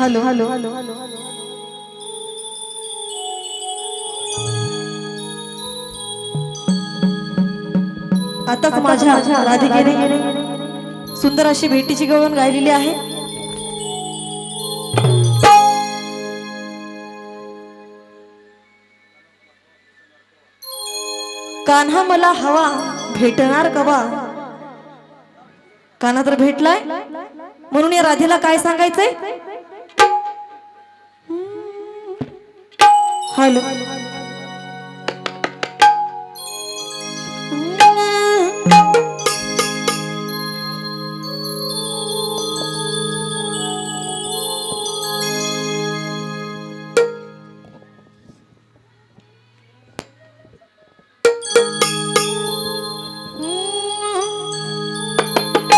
Hello hello. आताच माझ्या राधिकेने सुंदर अशी भेटीची गवळण गायलेली आहे. कान्हा मला हवा भेटणार कवा? कान्हा तर भेटलाय. म्हणून या राधेला काय सांगायचंय? हॅलो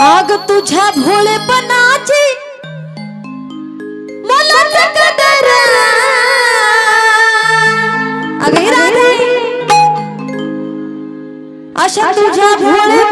आग तुझ्या भोळेपणाची अशा तुझ्या भोळेपणाची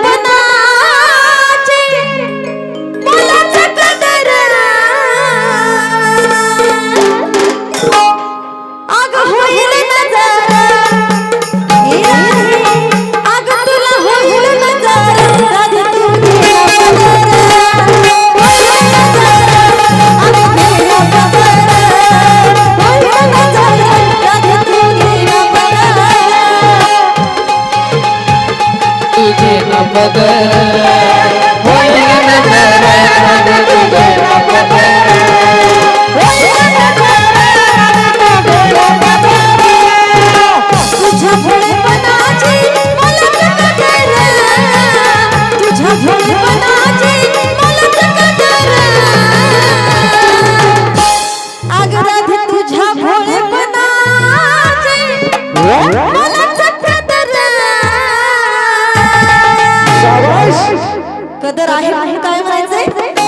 ब्रदर आहे काय म्हणायचंय?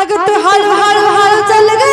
अगं तू हळू हळू हळू चल ग.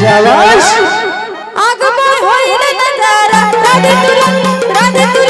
शाबाश. आगमन होईल नजारा राधे तुला राधे तुला.